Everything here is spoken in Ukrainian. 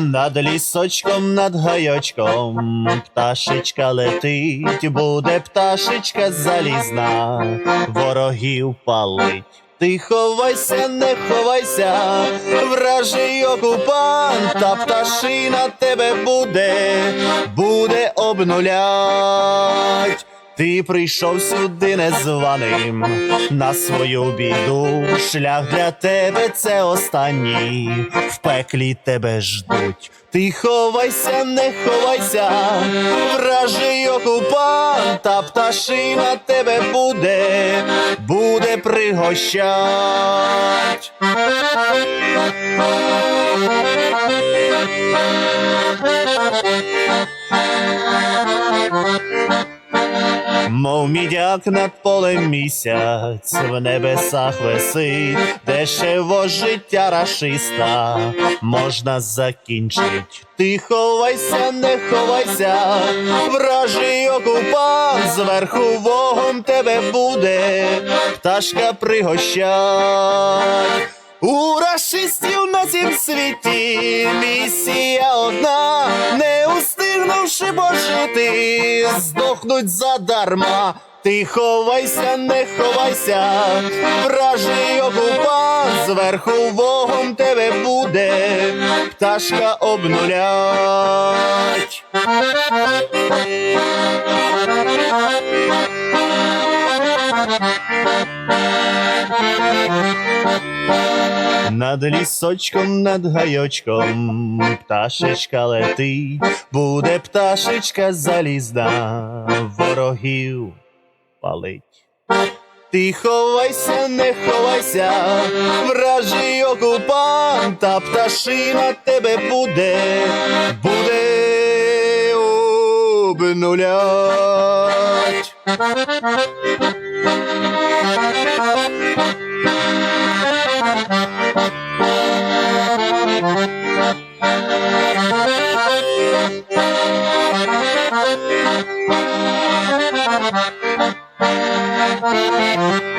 Над лісочком, над гайочком пташечка летить, буде пташечка залізна, ворогів палить. Ти ховайся, не ховайся, вражий окупант, та пташина тебе буде, буде обнулять. Ти прийшов сюди незваним на свою біду. Шлях для тебе це останній, в пеклі тебе ждуть. Ти ховайся, не ховайся, вражий окупант, та пташина тебе буде, буде пригощать. Мов мідяк над полем місяць в небесах висить, дешево життя рашиста можна закінчить. Ти ховайся, не ховайся, вражий окупант, зверху вогом тебе буде, пташка пригощать. У рашистів на цім світі місія одна, пожити, здохнуть задарма. Ти ховайся, не ховайся, вражий окупант, зверху вогом тебе буде, пташка обнулять. Над лісочком, над гайочком пташечка летить, буде пташечка залізна, ворогів палить. Ти ховайся, не ховайся, вражий окупант, та пташина тебе буде, буде обнулять. Thank you.